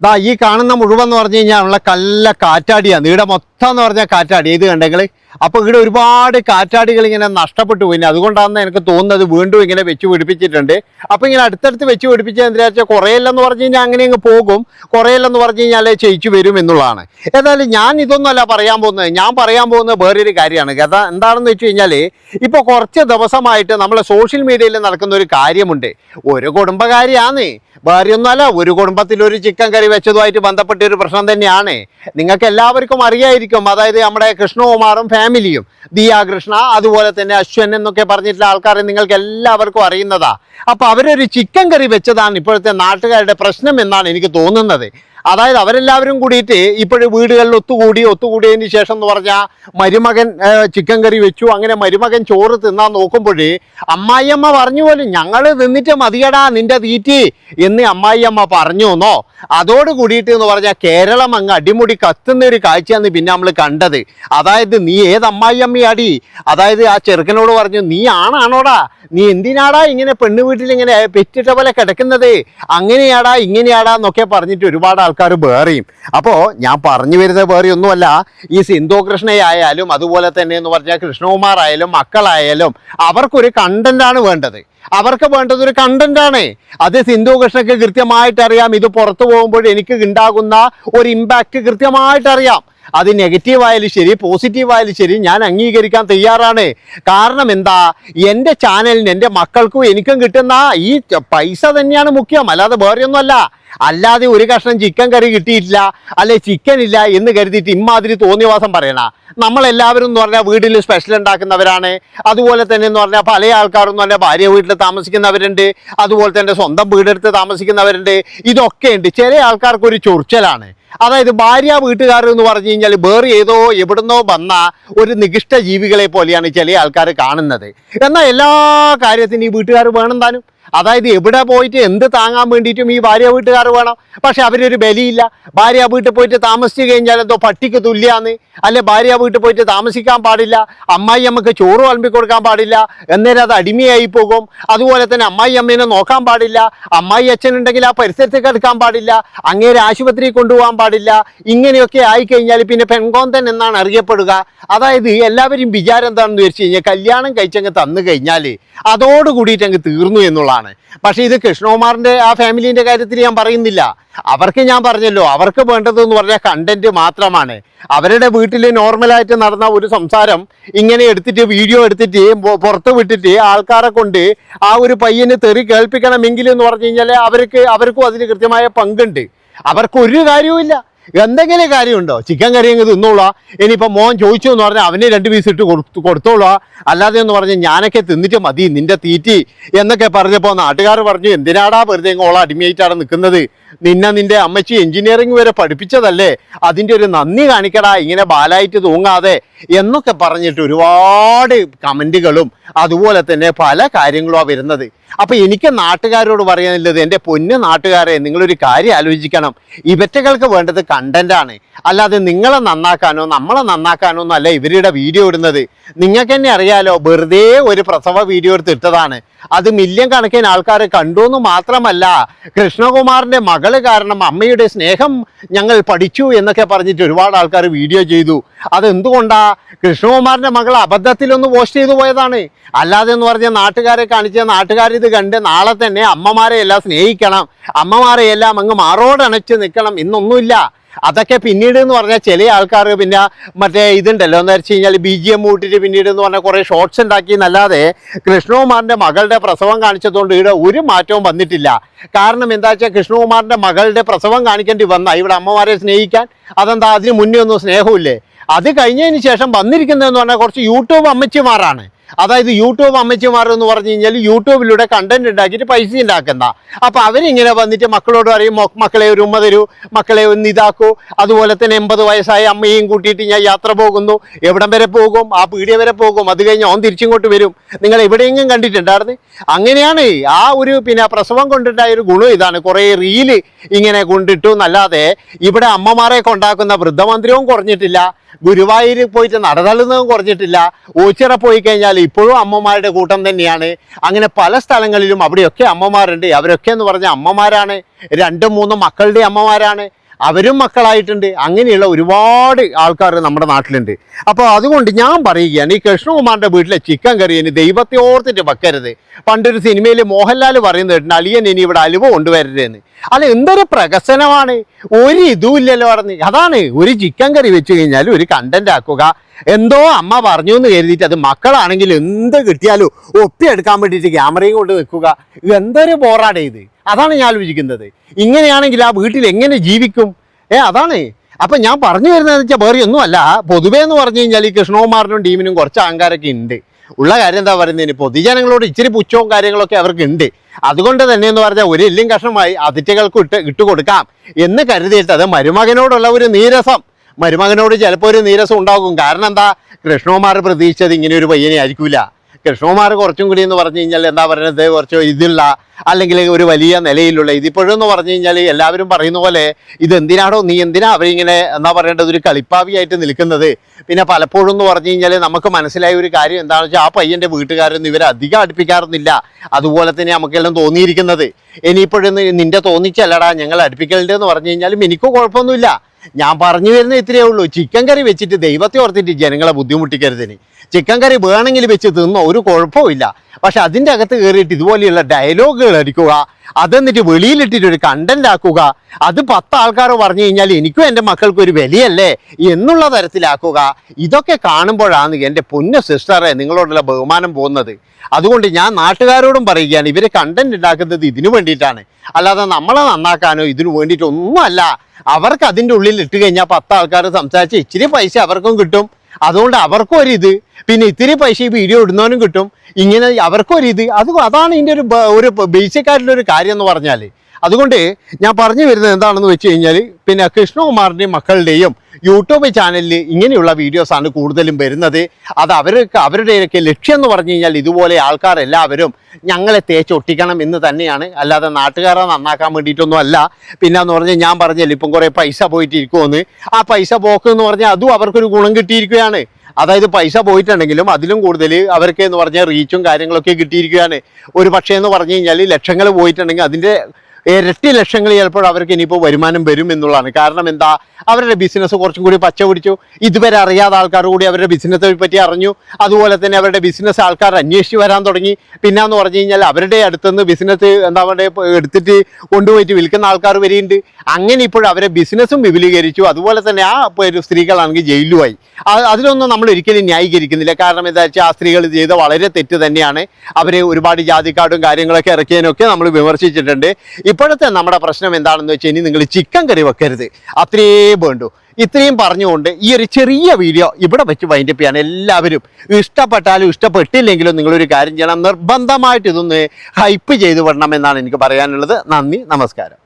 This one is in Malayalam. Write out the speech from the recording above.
ദാ ഈ കാണുന്ന മുഴുവൻ എന്ന് പറഞ്ഞു കഴിഞ്ഞാൽ ഉള്ള കല്ല കാറ്റാടിയാണ് ഇവിടെ മൊത്തം എന്ന് പറഞ്ഞാൽ കാറ്റാടി. ഇത് കണ്ടെങ്കിൽ അപ്പൊ ഇവിടെ ഒരുപാട് കാറ്റാടികൾ ഇങ്ങനെ നഷ്ടപ്പെട്ടു പോയി. അതുകൊണ്ടാണ് എനിക്ക് തോന്നുന്നത് വീണ്ടും ഇങ്ങനെ വെച്ച് പിടിപ്പിച്ചിട്ടുണ്ട്. അപ്പോൾ ഇങ്ങനെ അടുത്തടുത്ത് വെച്ച് പിടിപ്പിച്ചത് എന്താ വെച്ചാൽ കുറേയില്ലെന്ന് പറഞ്ഞു കഴിഞ്ഞാൽ അങ്ങനെ അങ്ങ് പോകും. കുറേയില്ലെന്ന് പറഞ്ഞു കഴിഞ്ഞാൽ ചെയ്യിച്ചു വരും എന്നുള്ളതാണ്. ഏതായാലും ഞാൻ ഇതൊന്നുമല്ല പറയാൻ പോകുന്നത്. ഞാൻ പറയാൻ പോകുന്നത് വേറൊരു കാര്യമാണ്. കഥ എന്താണെന്ന് വെച്ച് കഴിഞ്ഞാൽ ഇപ്പോൾ കുറച്ച് ദിവസമായിട്ട് നമ്മളെ സോഷ്യൽ മീഡിയയിൽ നടക്കുന്ന ഒരു കാര്യമുണ്ട്. ഒരു കുടുംബകാരിയാണ്. ഭാര്യയൊന്നുമല്ല ഒരു കുടുംബത്തിൽ ഒരു ചിക്കൻ കറി വെച്ചതുമായിട്ട് ബന്ധപ്പെട്ട ഒരു പ്രശ്നം തന്നെയാണ്. നിങ്ങൾക്ക് എല്ലാവർക്കും അറിയായിരിക്കും. അതായത് നമ്മുടെ കൃഷ്ണകുമാറും ഫാമിലിയും. ദിയാകൃഷ്ണ അതുപോലെ തന്നെ അശ്വൻ എന്നൊക്കെ പറഞ്ഞിട്ടുള്ള ആൾക്കാരെ നിങ്ങൾക്ക് എല്ലാവർക്കും അറിയുന്നതാ. അപ്പൊ അവരൊരു ചിക്കൻ കറി വെച്ചതാണ് ഇപ്പോഴത്തെ നാട്ടുകാരുടെ പ്രശ്നം എന്നാണ് എനിക്ക് തോന്നുന്നത്. അതായത് അവരെല്ലാവരും കൂടിയിട്ട് ഇപ്പോഴും വീടുകളിൽ ഒത്തുകൂടി ഒത്തുകൂടിയതിന് ശേഷം എന്ന് പറഞ്ഞാൽ മരുമകൻ ചിക്കൻ കറി വെച്ചു. അങ്ങനെ മരുമകൻ ചോറ് തിന്നാൻ നോക്കുമ്പോഴേ അമ്മായിയമ്മ പറഞ്ഞു പോലും ഞങ്ങൾ തിന്നിട്ട് മതിയടാ നിന്റെ തീറ്റി എന്ന് അമ്മായിയമ്മ പറഞ്ഞു എന്നോ. അതോട് കൂടിയിട്ട് എന്ന് പറഞ്ഞാൽ കേരളം അങ്ങ് അടിമുടി കത്തുന്ന ഒരു കാഴ്ചയാണ് പിന്നെ നമ്മൾ കണ്ടത്. അതായത് നീ ഏത് അമ്മായിയമ്മയാടി? അതായത് ആ ചെറുക്കനോട് പറഞ്ഞു നീ ആണാണോടാ? നീ എന്തിനാടാ ഇങ്ങനെ പെണ്ണ് വീട്ടിൽ ഇങ്ങനെ പെറ്റിട്ട പോലെ കിടക്കുന്നത്? അങ്ങനെയാടാ ഇങ്ങനെയാടാ എന്നൊക്കെ പറഞ്ഞിട്ട് ഒരുപാട് ആൾക്കാർ വേറെയും അപ്പോൾ ഞാൻ പറഞ്ഞു വരുന്നത് വേറെ ഒന്നുമല്ല. ഈ സിന്ധു കൃഷ്ണയായാലും അതുപോലെ തന്നെ എന്ന് പറഞ്ഞാൽ കൃഷ്ണകുമാർ ആയാലും മക്കളായാലും അവർക്കൊരു കണ്ടന്റാണ് വേണ്ടത്. അവർക്ക് വേണ്ടത് ഒരു കണ്ടന്റ് ആണ്. അത് സിന്ധു കൃഷ്ണക്ക് കൃത്യമായിട്ട് അറിയാം ഇത് പുറത്തു പോകുമ്പോൾ എനിക്ക് ഉണ്ടാകുന്ന ഒരു ഇമ്പാക്റ്റ് കൃത്യമായിട്ട് അറിയാം അത് നെഗറ്റീവ് ആയാലും ശരി പോസിറ്റീവ് ആയാലും ശരി ഞാൻ അംഗീകരിക്കാൻ തയ്യാറാണ്. കാരണം എന്താ? എന്റെ ചാനലിന് എന്റെ മക്കൾക്കും എനിക്കും കിട്ടുന്ന ഈ പൈസ തന്നെയാണ് മുഖ്യം. അല്ലാതെ വേറെ ഒന്നുമല്ല അല്ലാതെ ഒരു കഷ്ണം ചിക്കൻ കറി കിട്ടിയിട്ടില്ല അല്ലെ ചിക്കൻ ഇല്ല എന്ന് കരുതിയിട്ട് ഇമ്മാതിരി തോന്നിവാസം പറയണ. നമ്മളെല്ലാവരും എന്ന് പറഞ്ഞാൽ വീട്ടിൽ സ്പെഷ്യൽ ഉണ്ടാക്കുന്നവരാണ്. അതുപോലെ തന്നെ എന്ന് പറഞ്ഞാൽ പല ആൾക്കാരും എന്ന് പറഞ്ഞാൽ ഭാര്യ വീട്ടിൽ താമസിക്കുന്നവരുണ്ട്. അതുപോലെ തന്നെ സ്വന്തം വീടെടുത്ത് താമസിക്കുന്നവരുണ്ട്. ഇതൊക്കെ ഉണ്ട്. ചില ആൾക്കാർക്ക് ഒരു ചൊറിച്ചലാണ്. അതായത് ഭാര്യ വീട്ടുകാർ എന്ന് പറഞ്ഞു കഴിഞ്ഞാൽ വേറെ ഏതോ എവിടുന്നോ വന്ന ഒരു നികിഷ്ട ജീവികളെ പോലെയാണ് ചില ആൾക്കാർ കാണുന്നത്. എന്നാൽ എല്ലാ കാര്യത്തിനും ഈ വീട്ടുകാർ വേണം താനും. അതായത് എവിടെ പോയിട്ട് എന്ത് താങ്ങാൻ വേണ്ടിയിട്ടും ഈ ഭാര്യ വീട്ടുകാർ വേണം. പക്ഷെ അവരൊരു ബലിയില്ല. ഭാര്യ വീട്ടിൽ പോയിട്ട് താമസിച്ചു കഴിഞ്ഞാൽ എന്തോ പട്ടിക്ക് തുല്യാന്ന്. അല്ലെ ഭാര്യ വീട്ടിൽ പോയിട്ട് താമസിക്കാൻ പാടില്ല. അമ്മായി അമ്മയ്ക്ക് ചോറ് വിളമ്പി കൊടുക്കാൻ പാടില്ല. എന്നേരം അത് അടിമയായി പോകും. അതുപോലെ തന്നെ അമ്മായി അമ്മേനെ നോക്കാൻ പാടില്ല. അമ്മായി അച്ഛനുണ്ടെങ്കിൽ ആ പരിസരത്ത് കിടക്കാൻ പാടില്ല. അങ്ങേരെ ആശുപത്രിയിൽ കൊണ്ടുപോകാൻ പാടില്ല. ഇങ്ങനെയൊക്കെ ആയിക്കഴിഞ്ഞാൽ പിന്നെ പെൺകോന്തൻ എന്നാണ് അറിയപ്പെടുക. അതായത് എല്ലാവരും വിചാരം എന്താണെന്ന് വെച്ച് കഴിഞ്ഞാൽ കല്യാണം കഴിച്ചങ്ങ് തന്നു കഴിഞ്ഞാൽ അതോട് കൂടിയിട്ട് അങ്ങ് തീർന്നു എന്നുള്ളതാണ് പക്ഷേ ഇത് കൃഷ്ണകുമാറിന്റെ ആ ഫാമിലീന്റെ കാര്യത്തിൽ ഞാൻ പറയുന്നില്ല. അവർക്ക് ഞാൻ പറഞ്ഞല്ലോ അവർക്ക് വേണ്ടതെന്ന് പറഞ്ഞാൽ കണ്ടന്റ് മാത്രമാണ്. അവരുടെ വീട്ടിൽ നോർമലായിട്ട് നടന്ന ഒരു സംസാരം ഇങ്ങനെ എടുത്തിട്ട് വീഡിയോ എടുത്തിട്ട് പുറത്ത് വിട്ടിട്ട് ആൾക്കാരെ കൊണ്ട് ആ ഒരു പയ്യന് തെറി കേൾപ്പിക്കണമെങ്കിൽ എന്ന് പറഞ്ഞു കഴിഞ്ഞാൽ അവർക്ക് അവർക്കും അതിന് കൃത്യമായ പങ്കുണ്ട്. അവർക്കൊരു കാര്യവുമില്ല എന്തെങ്കിലും കാര്യമുണ്ടോ? ചിക്കൻ കറി അങ്ങ് തിന്നോളാ. ഇനിയിപ്പോൾ മോൻ ചോദിച്ചു എന്ന് പറഞ്ഞാൽ അവനെ രണ്ട് പീസ് ഇട്ട് കൊടുത്തു കൊടുത്തോളാ. അല്ലാതെ എന്ന് പറഞ്ഞ് ഞാനൊക്കെ തിന്നിട്ട് മതി നിന്റെ തീറ്റി എന്നൊക്കെ പറഞ്ഞപ്പോൾ നാട്ടുകാർ പറഞ്ഞു എന്തിനാടാ വെറുതെ ഓള അടിമയായിട്ടാണ് നിൽക്കുന്നത് നിന്നെ നിന്റെ അമ്മച്ചി എഞ്ചിനീയറിംഗ് വരെ പഠിപ്പിച്ചതല്ലേ? അതിന്റെ ഒരു നന്ദി കാണിക്കടാ ഇങ്ങനെ ബാലായിട്ട് തൂങ്ങാതെ. എന്നൊക്കെ പറഞ്ഞിട്ട് ഒരുപാട് കമന്റുകളും അതുപോലെ തന്നെ പല കാര്യങ്ങളും വരുന്നത്. അപ്പോൾ എനിക്ക് നാട്ടുകാരോട് പറയാനുള്ളത് എന്റെ പൊന്ന് നാട്ടുകാരെ നിങ്ങളൊരു കാര്യം ആലോചിക്കണം. ഇവറ്റകൾക്ക് വേണ്ടത് ആണ്. അല്ലാതെ നിങ്ങളെ നന്നാക്കാനോ നമ്മളെ നന്നാക്കാനോ ഒന്നും അല്ല ഇവരുടെ വീഡിയോ ഇടുന്നത്. നിങ്ങൾക്ക് തന്നെ അറിയാലോ വെറുതെ ഒരു പ്രസവ വീഡിയോ എടുത്ത് ഇട്ടതാണ്. അത് മില്യൺ കണക്കിന് ആൾക്കാർ കണ്ടു എന്ന് മാത്രമല്ല കൃഷ്ണകുമാറിന്റെ മകൾ കാരണം അമ്മയുടെ സ്നേഹം ഞങ്ങൾ പഠിച്ചു എന്നൊക്കെ പറഞ്ഞിട്ട് ഒരുപാട് ആൾക്കാർ വീഡിയോ ചെയ്തു. അതെന്തുകൊണ്ടാ? കൃഷ്ണകുമാറിന്റെ മകൾ അബദ്ധത്തിലൊന്ന് പോസ്റ്റ് ചെയ്തു പോയതാണ്. അല്ലാതെ എന്ന് പറഞ്ഞ നാട്ടുകാരെ കാണിച്ച നാട്ടുകാർ ഇത് കണ്ട് നാളെ തന്നെ അമ്മമാരെ എല്ലാം സ്നേഹിക്കണം. അമ്മമാരെ എല്ലാം അങ്ങ് മാറോടണച്ച് നിൽക്കണം ഇന്നൊന്നുമില്ല. അതൊക്കെ പിന്നീട് എന്ന് പറഞ്ഞാൽ ചില ആൾക്കാർ പിന്നെ മറ്റേ ഇതുണ്ടല്ലോ. എന്ന് വെച്ച് കഴിഞ്ഞാൽ ബി ജി എം കൂട്ടിട്ട് പിന്നീട് എന്ന് പറഞ്ഞാൽ കുറേ ഷോർട്സ് ഉണ്ടാക്കി എന്നല്ലാതെ കൃഷ്ണകുമാറിന്റെ മകളുടെ പ്രസവം കാണിച്ചതുകൊണ്ട് ഇവിടെ ഒരു മാറ്റവും വന്നിട്ടില്ല. കാരണം എന്താ വെച്ചാൽ കൃഷ്ണകുമാറിന്റെ മകളുടെ പ്രസവം കാണിക്കേണ്ടി വന്ന ഇവിടെ അമ്മമാരെ സ്നേഹിക്കാൻ. അതെന്താ? അതിന് മുന്നേ ഒന്നും സ്നേഹമില്ലേ അത് കഴിഞ്ഞതിന് ശേഷം വന്നിരിക്കുന്നതെന്ന് പറഞ്ഞാൽ കുറച്ച് യൂട്യൂബ് അമ്മച്ചിമാരാണ്. അതായത് യൂട്യൂബ് അമ്മച്ചിമാർ എന്ന് പറഞ്ഞു കഴിഞ്ഞാൽ യൂട്യൂബിലൂടെ കണ്ടന്റ് ഉണ്ടാക്കിയിട്ട് പൈസ ഉണ്ടാക്കുന്ന. അപ്പോൾ അവരിങ്ങനെ വന്നിട്ട് മക്കളോട് പറയും മക്കളെ ഒരു ഉമ്മ തരൂ മക്കളെ ഒന്ന് ഇതാക്കൂ. അതുപോലെ തന്നെ എൺപത് വയസ്സായ അമ്മയും കൂട്ടിയിട്ട് ഞാൻ യാത്ര പോകുന്നു. എവിടം വരെ പോകും? ആ പീടിയ വരെ പോകും. അത് കഴിഞ്ഞ് ഓൻ തിരിച്ചിങ്ങോട്ട് വരും. നിങ്ങൾ എവിടെയെങ്കിലും കണ്ടിട്ടുണ്ടായിരുന്നു? അങ്ങനെയാണ്. ആ ഒരു പിന്നെ പ്രസവം കൊണ്ടുണ്ടായ ഒരു ഗുണം ഇതാണ്. കുറേ റീൽ ഇങ്ങനെ കൊണ്ടിട്ടു. എന്നല്ലാതെ ഇവിടെ അമ്മമാരെ കൊണ്ടാക്കുന്ന വൃദ്ധമന്ദിരവും കുറഞ്ഞിട്ടില്ല. ഗുരുവായൂരിൽ പോയിട്ട് നടതള്ളുന്നതും കുറഞ്ഞിട്ടില്ല. ഓച്ചിറ പോയി കഴിഞ്ഞാൽ ഇപ്പോഴും അമ്മമാരുടെ കൂട്ടം തന്നെയാണ്. അങ്ങനെ പല സ്ഥലങ്ങളിലും അവിടെയൊക്കെ അമ്മമാരുണ്ട്. അവരൊക്കെ എന്ന് പറഞ്ഞാൽ അമ്മമാരാണ്. രണ്ടും മൂന്നും മക്കളുടെ അമ്മമാരാണ്. അവരും മക്കളായിട്ടുണ്ട്. അങ്ങനെയുള്ള ഒരുപാട് ആൾക്കാർ നമ്മുടെ നാട്ടിലുണ്ട്. അപ്പോൾ അതുകൊണ്ട് ഞാൻ പറയുകയാണ് ഈ കൃഷ്ണകുമാറിന്റെ വീട്ടിലെ ചിക്കൻ കറി ഇനി ദൈവത്തെ ഓർത്തിട്ട് വെക്കരുത്. പണ്ടൊരു സിനിമയിൽ മോഹൻലാൽ പറയുന്നത് കേട്ടിട്ടുണ്ട് അളിയൻ ഇനി ഇവിടെ അലുവ കൊണ്ടുവരരുതെന്ന്. അല്ല എന്തൊരു പ്രകസനമാണ് ഒരു ഇതുമില്ലല്ലോ പറഞ്ഞ്. അതാണ് ഒരു ചിക്കൻ കറി വെച്ച് കഴിഞ്ഞാൽ ഒരു കണ്ടന്റ് ആക്കുക. എന്തോ അമ്മ പറഞ്ഞു എന്ന് കരുതിയിട്ട് അത് മക്കളാണെങ്കിൽ എന്ത് കിട്ടിയാലും ഒപ്പിയെടുക്കാൻ വേണ്ടിയിട്ട് ക്യാമറയും കൊണ്ട് നിൽക്കുക. എന്തൊരു ബോറാടേ ഇത്. അതാണ് ഞാൻ ആലോചിക്കുന്നത്. ഇങ്ങനെയാണെങ്കിൽ ആ വീട്ടിൽ എങ്ങനെ ജീവിക്കും? ഏ അതാണ്. അപ്പം ഞാൻ പറഞ്ഞു വരുന്നതെന്ന് വെച്ചാൽ വേറെ ഒന്നുമല്ല. പൊതുവേ എന്ന് പറഞ്ഞു കഴിഞ്ഞാൽ ഈ കൃഷ്ണകുമാറിനും ടീമിനും കുറച്ച് അഹങ്കാരമൊക്കെ ഉണ്ട്. ഉള്ള കാര്യം എന്താ പറയുന്നതിന് പൊതുജനങ്ങളോട് ഇച്ചിരി പുച്ഛവും കാര്യങ്ങളൊക്കെ അവർക്ക് ഉണ്ട്. അതുകൊണ്ട് തന്നെ എന്ന് പറഞ്ഞാൽ ഒരു എല്ലും കഷ്ണമായി അതിഥികൾക്ക് ഇട്ട് ഇട്ട് കൊടുക്കാം എന്ന് കരുതിയിട്ട് അത് മരുമകനോടുള്ള ഒരു നീരസം. മരുമകനോട് ചിലപ്പോൾ ഒരു നീരസം ഉണ്ടാകും. കാരണം എന്താ? കൃഷ്ണകുമാർ പ്രതീക്ഷിച്ചത് ഇങ്ങനെ ഒരു പയ്യനെ ആയിരിക്കില്ല കൃഷ്ണകുമാർ കുറച്ചും കൂടി എന്ന് പറഞ്ഞു കഴിഞ്ഞാൽ എന്താ പറയുന്നത് കുറച്ച് ഇതില്ല അല്ലെങ്കിൽ ഒരു വലിയ നിലയിലുള്ള ഇതിപ്പോഴും എന്ന് പറഞ്ഞു കഴിഞ്ഞാൽ എല്ലാവരും പറയുന്ന പോലെ ഇത് എന്തിനാണോ നീ എന്തിനാ അവരിങ്ങനെ എന്താ പറയേണ്ടത്? ഒരു കളിപ്പാവിയായിട്ട് നിൽക്കുന്നത്. പിന്നെ പലപ്പോഴും എന്ന് പറഞ്ഞു കഴിഞ്ഞാൽ നമുക്ക് മനസ്സിലായ ഒരു കാര്യം എന്താണെന്ന് വെച്ചാൽ ആ പയ്യന്റെ വീട്ടുകാരൊന്നും ഇവരെ അധികം അടുപ്പിക്കാറൊന്നുമില്ല. അതുപോലെ തന്നെ നമുക്കെല്ലാം തോന്നിയിരിക്കുന്നത്. ഇനിയിപ്പോഴും നിന്റെ തോന്നിച്ചല്ലടാ ഞങ്ങൾ അടുപ്പിക്കലുണ്ട് എന്ന് പറഞ്ഞു കഴിഞ്ഞാലും എനിക്കും കുഴപ്പമൊന്നുമില്ല. ഞാൻ പറഞ്ഞു വരുന്ന ഇത്രയേ ഉള്ളൂ. ചിക്കൻ കറി വെച്ചിട്ട് ദൈവത്തെ ഓർത്തിട്ട് ജനങ്ങളെ ബുദ്ധിമുട്ടിക്കരുതിന് ചിക്കൻ കറി വേണമെങ്കിൽ വെച്ച് തിന്നോ ഒരു കുഴപ്പമില്ല പക്ഷെ അതിന്റെ അകത്ത് കയറിയിട്ട് ഇതുപോലെയുള്ള ഡയലോഗുകൾ അടിക്കുക അതെന്നിട്ട് വെളിയിലിട്ടിട്ട് ഒരു കണ്ടന്റ് ആക്കുക. അത് പത്ത് ആൾക്കാർ പറഞ്ഞു കഴിഞ്ഞാൽ എനിക്കും എന്റെ മക്കൾക്കും ഒരു വിലയല്ലേ എന്നുള്ള തരത്തിലാക്കുക. ഇതൊക്കെ കാണുമ്പോഴാണ് എന്റെ പൊന്ന സിസ്റ്ററെ നിങ്ങളോടുള്ള ബഹുമാനം പോകുന്നത്. അതുകൊണ്ട് ഞാൻ നാട്ടുകാരോടും പറയുകയാണ് ഇവർ കണ്ടന്റ് ഉണ്ടാക്കുന്നത് ഇതിനു വേണ്ടിയിട്ടാണ്. അല്ലാതെ നമ്മളെ നന്നാക്കാനോ ഇതിനു വേണ്ടിയിട്ടൊന്നുമല്ല. അവർക്ക് അതിന്റെ ഉള്ളിൽ ഇട്ട് കഴിഞ്ഞാൽ പത്ത് ആൾക്കാർ സംസാരിച്ച് ഇച്ചിരി പൈസ അവർക്കും കിട്ടും. അതുകൊണ്ട് അവർക്കും ഒരു ഇത് പിന്നെ ഇത്തിരി പൈസ ഈ വീഡിയോ ഇടുന്നവനും കിട്ടും. ഇങ്ങനെ അവർക്കും ഒരു ഇത് അത് അതാണ് ഇതിന്റെ ഒരു ഒരു ബേസിക് ആയിട്ടുള്ള ഒരു കാര്യം എന്ന് പറഞ്ഞാൽ അതുകൊണ്ട് ഞാൻ പറഞ്ഞു വരുന്നത് എന്താണെന്ന് വെച്ച് കഴിഞ്ഞാൽ പിന്നെ കൃഷ്ണകുമാറിന്റെയും മക്കളുടെയും യൂട്യൂബ് ചാനലിൽ ഇങ്ങനെയുള്ള വീഡിയോസാണ് കൂടുതലും വരുന്നത്. അത് അവർക്ക് അവരുടെയൊക്കെ ലക്ഷ്യം എന്ന് പറഞ്ഞു കഴിഞ്ഞാൽ ഇതുപോലെ ആൾക്കാരെല്ലാവരും ഞങ്ങളെ തേച്ചൊട്ടിക്കണം എന്ന് തന്നെയാണ്. അല്ലാതെ നാട്ടുകാരെ നന്നാക്കാൻ വേണ്ടിയിട്ടൊന്നും അല്ല പിന്നെ എന്ന് പറഞ്ഞാൽ ഞാൻ പറഞ്ഞല്ലോ ഇപ്പം കുറേ പൈസ പോയിട്ടിരിക്കുമെന്ന് ആ പൈസ പോക്ക് എന്ന് പറഞ്ഞാൽ അതും അവർക്കൊരു ഗുണം കിട്ടിയിരിക്കുകയാണ്. അതായത് പൈസ പോയിട്ടുണ്ടെങ്കിലും അതിലും കൂടുതൽ അവർക്ക് എന്ന് പറഞ്ഞാൽ റീച്ചും കാര്യങ്ങളൊക്കെ കിട്ടിയിരിക്കുകയാണ്. ഒരു പക്ഷേ എന്ന് പറഞ്ഞു കഴിഞ്ഞാൽ ലക്ഷങ്ങൾ പോയിട്ടുണ്ടെങ്കിൽ അതിന്റെ ഇരട്ടി ലക്ഷങ്ങൾ ചിലപ്പോൾ അവർക്ക് ഇനിയിപ്പോൾ വരുമാനം വരും എന്നുള്ളതാണ്. കാരണം എന്താ? അവരുടെ ബിസിനസ് കുറച്ചും കൂടി പച്ച പിടിച്ചു. ഇതുവരെ അറിയാത്ത ആൾക്കാർ കൂടി അവരുടെ ബിസിനസ്സിനെ പറ്റി അറിഞ്ഞു. അതുപോലെ തന്നെ അവരുടെ ബിസിനസ് ആൾക്കാർ അന്വേഷിച്ച് വരാൻ തുടങ്ങി. പിന്നെ എന്ന് പറഞ്ഞു കഴിഞ്ഞാൽ അവരുടെ അടുത്തുനിന്ന് ബിസിനസ് എന്താ പറയുക എടുത്തിട്ട് കൊണ്ടുപോയിട്ട് വിൽക്കുന്ന ആൾക്കാർ വരെയുണ്ട്. അങ്ങനെ ഇപ്പോൾ അവരെ ബിസിനസ്സും വിപുലീകരിച്ചു. അതുപോലെ തന്നെ ആ സ്ത്രീകളാണെങ്കിൽ ജയിലുമായി അതിലൊന്നും നമ്മൾ ഒരിക്കലും ന്യായീകരിക്കുന്നില്ല. കാരണം എന്താ വെച്ചാൽ ആ സ്ത്രീകൾ ചെയ്ത വളരെ തെറ്റ് തന്നെയാണ്. അവരെ ഒരുപാട് ജാതിക്കാടും കാര്യങ്ങളൊക്കെ ഇറക്കിയതിനൊക്കെ നമ്മൾ വിമർശിച്ചിട്ടുണ്ട്. ഇപ്പോഴത്തെ നമ്മുടെ പ്രശ്നം എന്താണെന്ന് വെച്ചാൽ ഇനി നിങ്ങൾ ചിക്കൻ കറി വെക്കരുത്. അത്രേ വേണ്ടു. ഇത്രയും പറഞ്ഞുകൊണ്ട് ഈ ഒരു ചെറിയ വീഡിയോ ഇവിടെ വെച്ച് വൈൻഡപ്പ് ചെയ്യാൻ എല്ലാവരും ഇഷ്ടപ്പെട്ടാലും ഇഷ്ടപ്പെട്ടില്ലെങ്കിലും നിങ്ങളൊരു കാര്യം ചെയ്യണം. നിർബന്ധമായിട്ട് ഇതൊന്ന് ഹൈപ്പ് ചെയ്തു വിടണം എന്നാണ് എനിക്ക് പറയാനുള്ളത്. നന്ദി നമസ്കാരം.